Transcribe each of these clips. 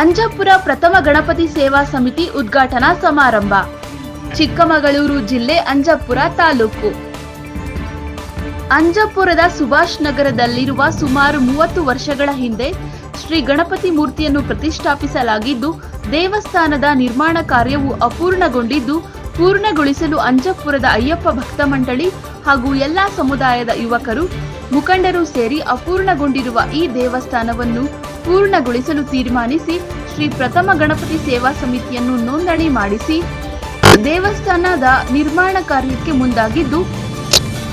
ಅಂಜಪುರ ಪ್ರಥಮ ಗಣಪತಿ ಸೇವಾ ಸಮಿತಿ ಉದ್ಘಾಟನಾ ಸಮಾರಂಭ. ಚಿಕ್ಕಮಗಳೂರು ಜಿಲ್ಲೆ ಅಂಜಪುರ ತಾಲೂಕು. ಅಂಜಪುರದ ಸುಭಾಷ್ ನಗರದಲ್ಲಿರುವ ಸುಮಾರು ಮೂವತ್ತು ವರ್ಷಗಳ ಹಿಂದೆ ಶ್ರೀ ಗಣಪತಿ ಮೂರ್ತಿಯನ್ನು ಪ್ರತಿಷ್ಠಾಪಿಸಲಾಗಿದ್ದು, ದೇವಸ್ಥಾನದ ನಿರ್ಮಾಣ ಕಾರ್ಯವು ಅಪೂರ್ಣಗೊಂಡಿದ್ದು, ಪೂರ್ಣಗೊಳಿಸಲು ಅಂಜಪುರದ ಅಯ್ಯಪ್ಪ ಭಕ್ತ ಮಂಡಳಿ ಹಾಗೂ ಎಲ್ಲಾ ಸಮುದಾಯದ ಯುವಕರು ಮುಖಂಡರು ಸೇರಿ ಅಪೂರ್ಣಗೊಂಡಿರುವ ಈ ದೇವಸ್ಥಾನವನ್ನು ಪೂರ್ಣಗೊಳಿಸಲು ತೀರ್ಮಾನಿಸಿ ಶ್ರೀ ಪ್ರಥಮ ಗಣಪತಿ ಸೇವಾ ಸಮಿತಿಯನ್ನು ನೋಂದಣಿ ಮಾಡಿಸಿ ದೇವಸ್ಥಾನದ ನಿರ್ಮಾಣ ಕಾರ್ಯಕ್ಕೆ ಮುಂದಾಗಿದ್ದು,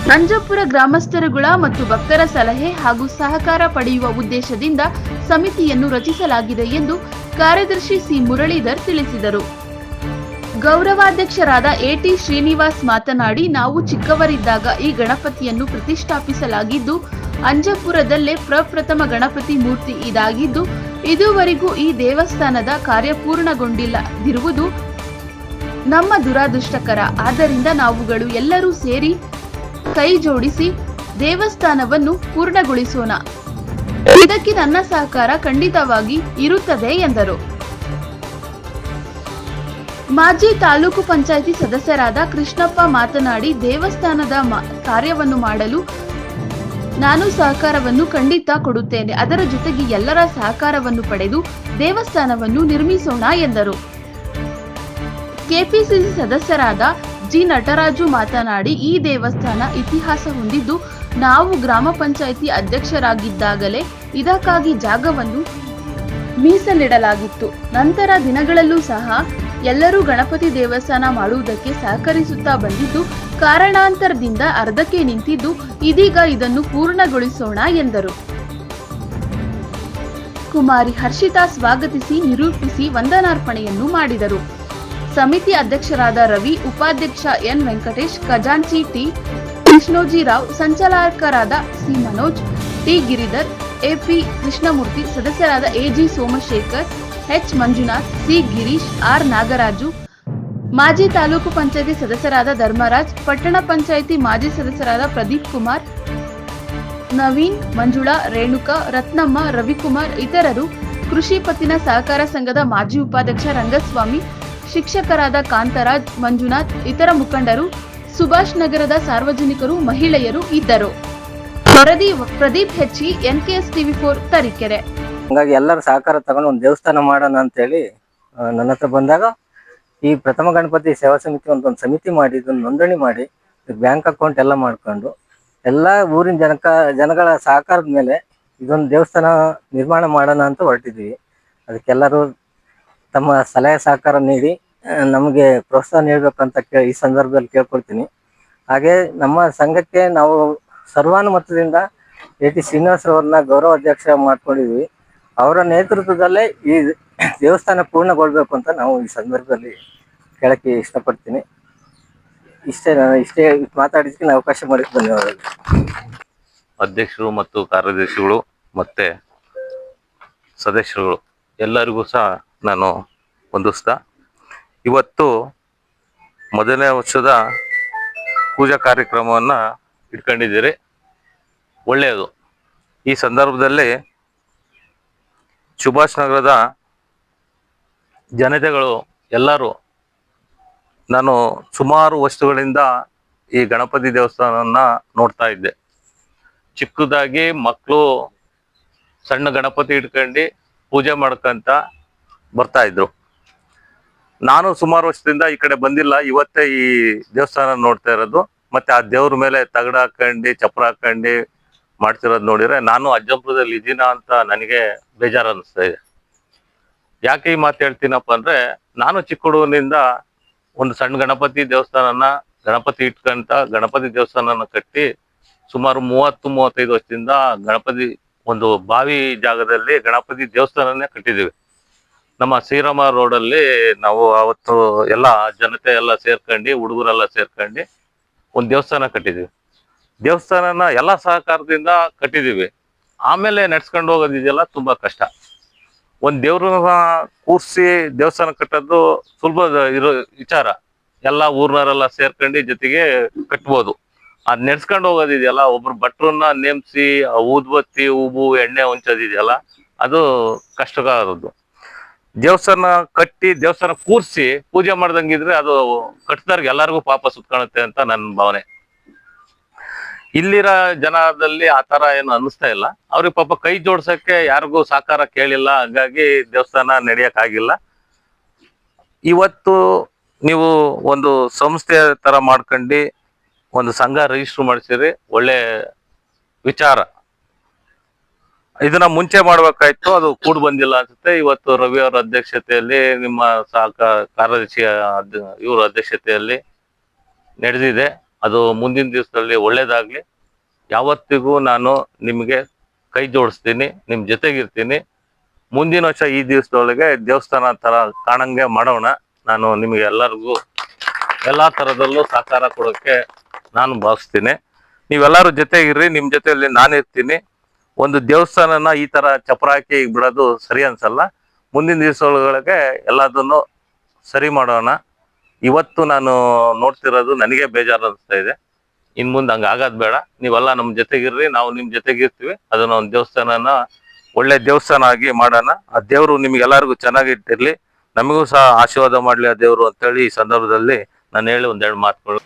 ನಂಜಪುರ ಗ್ರಾಮಸ್ಥರುಗಳ ಮತ್ತು ಭಕ್ತರ ಸಲಹೆ ಹಾಗೂ ಸಹಕಾರ ಪಡೆಯುವ ಉದ್ದೇಶದಿಂದ ಸಮಿತಿಯನ್ನು ರಚಿಸಲಾಗಿದೆ ಎಂದು ಕಾರ್ಯದರ್ಶಿ ಸಿ. ಮುರಳೀಧರ್ ತಿಳಿಸಿದರು. ಗೌರವಾಧ್ಯಕ್ಷರಾದ ಎಟಿ ಶ್ರೀನಿವಾಸ್ ಮಾತನಾಡಿ, ನಾವು ಚಿಕ್ಕವರಿದ್ದಾಗ ಈ ಗಣಪತಿಯನ್ನು ಪ್ರತಿಷ್ಠಾಪಿಸಲಾಗಿದ್ದು ಅಂಜಪುರದಲ್ಲೇ ಪ್ರಪ್ರಥಮ ಗಣಪತಿ ಮೂರ್ತಿ ಇದಾಗಿದ್ದು, ಇದುವರೆಗೂ ಈ ದೇವಸ್ಥಾನದ ಕಾರ್ಯ ಪೂರ್ಣಗೊಂಡಿಲ್ಲದಿರುವುದು ನಮ್ಮ ದುರಾದೃಷ್ಟಕರ. ಆದ್ದರಿಂದ ನಾವುಗಳು ಎಲ್ಲರೂ ಸೇರಿ ಕೈ ಜೋಡಿಸಿ ದೇವಸ್ಥಾನವನ್ನು ಪೂರ್ಣಗೊಳಿಸೋಣ. ಇದಕ್ಕೆ ನನ್ನ ಸಹಕಾರ ಖಂಡಿತವಾಗಿ ಇರುತ್ತದೆ ಎಂದರು. ಮಾಜಿ ತಾಲೂಕು ಪಂಚಾಯಿತಿ ಸದಸ್ಯರಾದ ಕೃಷ್ಣಪ್ಪ ಮಾತನಾಡಿ, ದೇವಸ್ಥಾನದ ಕಾರ್ಯವನ್ನು ಮಾಡಲು ನಾನು ಸಹಕಾರವನ್ನು ಖಂಡಿತ ಕೊಡುತ್ತೇನೆ. ಅದರ ಜೊತೆಗೆ ಎಲ್ಲರ ಸಹಕಾರವನ್ನು ಪಡೆದು ದೇವಸ್ಥಾನವನ್ನು ನಿರ್ಮಿಸೋಣ ಎಂದರು. ಕೆಪಿಸಿಸಿ ಸದಸ್ಯರಾದ ಜಿ. ನಟರಾಜು ಮಾತನಾಡಿ, ಈ ದೇವಸ್ಥಾನ ಇತಿಹಾಸ ಹೊಂದಿದ್ದು ನಾವು ಗ್ರಾಮ ಪಂಚಾಯಿತಿ ಅಧ್ಯಕ್ಷರಾಗಿದ್ದಾಗಲೇ ಇದಕ್ಕಾಗಿ ಜಾಗವನ್ನು ಮೀಸಲಿಡಲಾಗಿತ್ತು. ನಂತರ ದಿನಗಳಲ್ಲೂ ಸಹ ಎಲ್ಲರೂ ಗಣಪತಿ ದೇವಸ್ಥಾನ ಮಾಡುವುದಕ್ಕೆ ಸಹಕರಿಸುತ್ತಾ ಬಂದಿದ್ದು, ಕಾರಣಾಂತರದಿಂದ ಅರ್ಧಕ್ಕೆ ನಿಂತಿದ್ದು, ಇದೀಗ ಇದನ್ನು ಪೂರ್ಣಗೊಳಿಸೋಣ ಎಂದರು. ಕುಮಾರಿ ಹರ್ಷಿತಾ ಸ್ವಾಗತಿಸಿ ನಿರೂಪಿಸಿ ವಂದನಾರ್ಪಣೆಯನ್ನು ಮಾಡಿದರು. ಸಮಿತಿ ಅಧ್ಯಕ್ಷರಾದ ರವಿ, ಉಪಾಧ್ಯಕ್ಷ ಎನ್ ವೆಂಕಟೇಶ್, ಖಜಾಂಚಿ T Krishnojirao ಸಂಚಾಲಕರಾದ C Manoj, T Giridhar AP Krishnamurthy, ಸದಸ್ಯರಾದ AG Somashekhar H Manjunath, C Girish, R Nagaraju, ಮಾಜಿ ತಾಲೂಕು ಪಂಚಾಯತಿ ಸದಸ್ಯರಾದ ಧರ್ಮರಾಜ್, ಪಟ್ಟಣ ಪಂಚಾಯಿತಿ ಮಾಜಿ ಸದಸ್ಯರಾದ ಪ್ರದೀಪ್ ಕುಮಾರ್, ನವೀನ್, ಮಂಜುಳಾ, ರೇಣುಕಾ, ರತ್ನಮ್ಮ, ರವಿಕುಮಾರ್ ಇತರರು ಕೃಷಿ ಪತ್ತಿನ ಸಹಕಾರ ಸಂಘದ ಮಾಜಿ ಉಪಾಧ್ಯಕ್ಷ ರಂಗಸ್ವಾಮಿ, ಶಿಕ್ಷಕರಾದ ಕಾಂತರಾಜ್, ಮಂಜುನಾಥ್, ಇತರ ಮುಖಂಡರು, ಸುಭಾಷ್ ನಗರದ ಸಾರ್ವಜನಿಕರು, ಮಹಿಳೆಯರು ಇದ್ದರು. ವರದಿ ಪ್ರದೀಪ್ ಹೆಚ್ಚಿ ಎನ್ಕೆಎಸ್ ಟಿವಿ ಫೋರ್ ತರೀಕೆರೆ. ಹಂಗಾಗಿ ಎಲ್ಲರ ಸಹಕಾರ ತಗೊಂಡು ಒಂದು ದೇವಸ್ಥಾನ ಮಾಡೋಣ ಅಂತೇಳಿ ಹೇಳಿ ನನ್ನ ಹತ್ರ ಬಂದಾಗ ಈ ಪ್ರಥಮ ಗಣಪತಿ ಸೇವಾ ಸಮಿತಿ ಅಂತ ಒಂದು ಸಮಿತಿ ಮಾಡಿ ಇದನ್ನ ನೋಂದಣಿ ಮಾಡಿ ಬ್ಯಾಂಕ್ ಅಕೌಂಟ್ ಎಲ್ಲ ಮಾಡ್ಕೊಂಡು ಎಲ್ಲ ಊರಿನ ಜನಕ, ಜನಗಳ ಸಹಕಾರದ ಮೇಲೆ ಇದೊಂದು ದೇವಸ್ಥಾನ ನಿರ್ಮಾಣ ಮಾಡೋಣ ಅಂತ ಹೊರಟಿದ್ವಿ ಅದಕ್ಕೆಲ್ಲರೂ ತಮ್ಮ ಸಲಹೆ ಸಹಕಾರ ನೀಡಿ ನಮಗೆ ಪ್ರೋತ್ಸಾಹ ನೀಡಬೇಕಂತ ಕೇ ಈ ಸಂದರ್ಭದಲ್ಲಿ ಕೇಳ್ಕೊಳ್ತೀನಿ. ಹಾಗೆ ನಮ್ಮ ಸಂಘಕ್ಕೆ ನಾವು ಸರ್ವಾನುಮತದಿಂದ ಎ ಟಿ ಶ್ರೀನಿವಾಸರವ್ರನ್ನ ಗೌರವ ಅಧ್ಯಕ್ಷ ಮಾಡ್ಕೊಂಡಿದ್ವಿ ಅವರ ನೇತೃತ್ವದಲ್ಲೇ ಈ ದೇವಸ್ಥಾನ ಪೂರ್ಣಗೊಳ್ಬೇಕು ಅಂತ ನಾವು ಈ ಸಂದರ್ಭದಲ್ಲಿ ಕೇಳಕ್ಕೆ ಇಷ್ಟಪಡ್ತೀನಿ. ಇಷ್ಟೇ ನಾನು ಇಷ್ಟೇ ಮಾತಾಡಿದ್ದಕ್ಕೆ ನಾವು ಅವಕಾಶ ಮಾಡಿ ಧನ್ಯವಾದಗಳು. ಅಧ್ಯಕ್ಷರು ಮತ್ತು ಕಾರ್ಯದರ್ಶಿಗಳು ಮತ್ತೆ ಸದಸ್ಯರುಗಳು ಎಲ್ಲರಿಗೂ ಸಹ ನಾನು ವಂದಿಸ್ತಾ, ಇವತ್ತು ಮೊದಲನೇ ವರ್ಷದ ಪೂಜಾ ಕಾರ್ಯಕ್ರಮವನ್ನು ಇಟ್ಕೊಂಡಿದ್ದೀರಿ. ಒಳ್ಳೆಯದು. ಈ ಸಂದರ್ಭದಲ್ಲಿ ಸುಭಾಷ್ ನಗರದ ಜನತೆಗಳು ಎಲ್ಲರೂ ನಾನು ಸುಮಾರು ವರ್ಷಗಳಿಂದ ಈ ಗಣಪತಿ ದೇವಸ್ಥಾನವನ್ನು ನೋಡ್ತಾ ಇದ್ದೆ. ಚಿಕ್ಕದಾಗಿ ಮಕ್ಕಳು ಸಣ್ಣ ಗಣಪತಿ ಇಟ್ಕೊಂಡು ಪೂಜೆ ಮಾಡ್ಕೊಂತ ಬರ್ತಾ ಇದ್ರು. ನಾನು ಸುಮಾರು ವರ್ಷದಿಂದ ಈ ಕಡೆ ಬಂದಿಲ್ಲ, ಇವತ್ತೇ ಈ ದೇವಸ್ಥಾನ ನೋಡ್ತಾ ಇರೋದು. ಮತ್ತೆ ಆ ದೇವ್ರ ಮೇಲೆ ತಗಡ ಹಾಕೊಂಡು, ಚಪ್ಪರ ಹಾಕೊಂಡು ಮಾಡ್ತಿರೋದು ನೋಡಿದ್ರೆ ನಾನು ಅಜ್ಜಂಪುರದಲ್ಲಿ ಇದೀನ ಅಂತ ನನಗೆ ಬೇಜಾರು ಅನಿಸ್ತಾ ಇದೆ. ಯಾಕೆ ಈ ಮಾತು ಹೇಳ್ತೀನಪ್ಪ ಅಂದ್ರೆ ನಾನು ಚಿಕ್ಕ ಹುಡುಗನಿಂದ ಒಂದು ಸಣ್ಣ ಗಣಪತಿ ದೇವಸ್ಥಾನನ ಗಣಪತಿ ಇಟ್ಕೊಂತ ಗಣಪತಿ ದೇವಸ್ಥಾನನ ಕಟ್ಟಿ ಸುಮಾರು ಮೂವತ್ತು, ಮೂವತ್ತೈದು ವರ್ಷದಿಂದ ಗಣಪತಿ ಒಂದು ಬಾವಿ ಜಾಗದಲ್ಲಿ ಗಣಪತಿ ದೇವಸ್ಥಾನನೇ ಕಟ್ಟಿದ್ದೀವಿ. ನಮ್ಮ ಶ್ರೀರಾಮ ರೋಡಲ್ಲಿ ನಾವು ಅವತ್ತು ಎಲ್ಲ ಜನತೆ ಎಲ್ಲ ಸೇರ್ಕೊಂಡು, ಹುಡುಗರೆಲ್ಲ ಸೇರ್ಕೊಂಡು ಒಂದು ದೇವಸ್ಥಾನ ಕಟ್ಟಿದ್ದೀವಿ. ದೇವಸ್ಥಾನನ ಎಲ್ಲ ಸಹಕಾರದಿಂದ ಕಟ್ಟಿದ್ದೀವಿ. ಆಮೇಲೆ ನಡ್ಸ್ಕೊಂಡು ಹೋಗೋದಿದೆಯಲ್ಲ ತುಂಬಾ ಕಷ್ಟ. ಒಂದು ದೇವ್ರನ್ನ ಕೂರ್ಸಿ ದೇವಸ್ಥಾನ ಕಟ್ಟೋದು ಸುಲಭ ಇರೋ ವಿಚಾರ. ಎಲ್ಲ ಊರ್ನವರೆಲ್ಲ ಸೇರ್ಕೊಂಡು ಜೊತೆಗೆ ಕಟ್ಬೋದು. ಅದ್ ನೆಡ್ಸ್ಕೊಂಡು ಹೋಗೋದಿದೆಯಲ್ಲ ಒಬ್ರು ಭಟ್ರನ್ನ ನೇಮಿಸಿ ಊದ್ಬತ್ತಿ ಹೂವು ಎಣ್ಣೆ ಹೊಂಚೋದಿದೆಯಲ್ಲ ಅದು ಕಷ್ಟಕರದ್ದು. ದೇವಸ್ಥಾನ ಕಟ್ಟಿ ದೇವಸ್ಥಾನ ಕೂರ್ಸಿ ಪೂಜೆ ಮಾಡ್ದಂಗಿದ್ರೆ ಅದು ಕಟ್ಟಿದವ್ರಿಗೆ ಎಲ್ಲರಿಗೂ ಪಾಪ ಸುತ್ಕೊಳುತ್ತೆ ಅಂತ ನನ್ನ ಭಾವನೆ. ಇಲ್ಲಿರ ಜನದಲ್ಲಿ ಆ ತರ ಏನು ಅನ್ನಿಸ್ತಾ ಇಲ್ಲ. ಅವ್ರಿಗೆ ಪಾಪ ಕೈ ಜೋಡ್ಸಕ್ಕೆ ಯಾರಿಗೂ ಸಹಕಾರ ಕೇಳಿಲ್ಲ. ಹಾಗಾಗಿ ದೇವಸ್ಥಾನ ನಡೆಯಕ್ ಆಗಿಲ್ಲ ಇವತ್ತು ನೀವು ಒಂದು ಸಂಸ್ಥೆ ತರ ಮಾಡ್ಕೊಂಡು ಒಂದು ಸಂಘ ರಿಜಿಸ್ಟರ್ ಮಾಡಿಸಿರಿ. ಒಳ್ಳೆ ವಿಚಾರ. ಇದನ್ನ ಮುಂಚೆ ಮಾಡ್ಬೇಕಾಯ್ತು. ಅದು ಕೂಡ್ ಬಂದಿಲ್ಲ ಅನ್ಸುತ್ತೆ. ಇವತ್ತು ರವಿ ಅವರ ಅಧ್ಯಕ್ಷತೆಯಲ್ಲಿ ನಿಮ್ಮ ಸಹಕಾರ ಕಾರ್ಯದರ್ಶಿ ಇವರ ಇವ್ರ ಅಧ್ಯಕ್ಷತೆಯಲ್ಲಿ ನಡೆದಿದೆ. ಅದು ಮುಂದಿನ ದಿವಸದಲ್ಲಿ ಒಳ್ಳೇದಾಗ್ಲಿ. ಯಾವತ್ತಿಗೂ ನಾನು ನಿಮಗೆ ಕೈ ಜೋಡಿಸ್ತೀನಿ ನಿಮ್ಮ ಜೊತೆಗಿರ್ತೀನಿ. ಮುಂದಿನ ವರ್ಷ ಈ ದಿವಸದೊಳಗೆ ದೇವಸ್ಥಾನ ತರ ಕಾಣಂಗೆ ಮಾಡೋಣ. ನಾನು ನಿಮಗೆ ಎಲ್ಲರಿಗೂ ಎಲ್ಲಾ ತರದಲ್ಲೂ ಸಹಕಾರ ಕೊಡೋಕೆ ನಾನು ಭಾವಿಸ್ತೀನಿ. ನೀವೆಲ್ಲರೂ ಜೊತೆಗಿರ್ರಿ ನಿಮ್ಮ ಜೊತೆಯಲ್ಲಿ ನಾನು ಇರ್ತೀನಿ. ಒಂದು ದೇವಸ್ಥಾನನ ಈ ತರ ಚಪ್ರ ಹಾಕಿ ಬಿಡೋದು ಸರಿ ಅನ್ಸಲ್ಲ. ಮುಂದಿನ ದಿವಸಗಳಿಗೆ ಎಲ್ಲದನ್ನು ಸರಿ ಮಾಡೋಣ. ಇವತ್ತು ನಾನು ನೋಡ್ತಿರೋದು ನನಗೆ ಬೇಜಾರು ಅನಿಸ್ತಾ ಇದೆ. ಇನ್ ಮುಂದೆ ಹಂಗ ಆಗೋದ್ ಬೇಡ. ನೀವೆಲ್ಲ ನಮ್ ಜೊತೆಗಿರ್ರಿ, ನಾವು ನಿಮ್ ಜೊತೆಗಿರ್ತೀವಿ. ಅದನ್ನ ಒಂದು ದೇವಸ್ಥಾನನ ಒಳ್ಳೆ ದೇವಸ್ಥಾನ ಆಗಿ ಮಾಡೋಣ. ಆ ದೇವ್ರು ನಿಮ್ಗೆಲ್ಲರಿಗೂ ಚೆನ್ನಾಗಿಟ್ಟಿರ್ಲಿ. ನಮಗೂ ಸಹ ಆಶೀರ್ವಾದ ಮಾಡ್ಲಿ ಆ ದೇವ್ರು ಅಂತೇಳಿ ಈ ಸಂದರ್ಭದಲ್ಲಿ ನಾನು ಹೇಳಿ ಒಂದೆರಡು ಮಾತುಗಳು.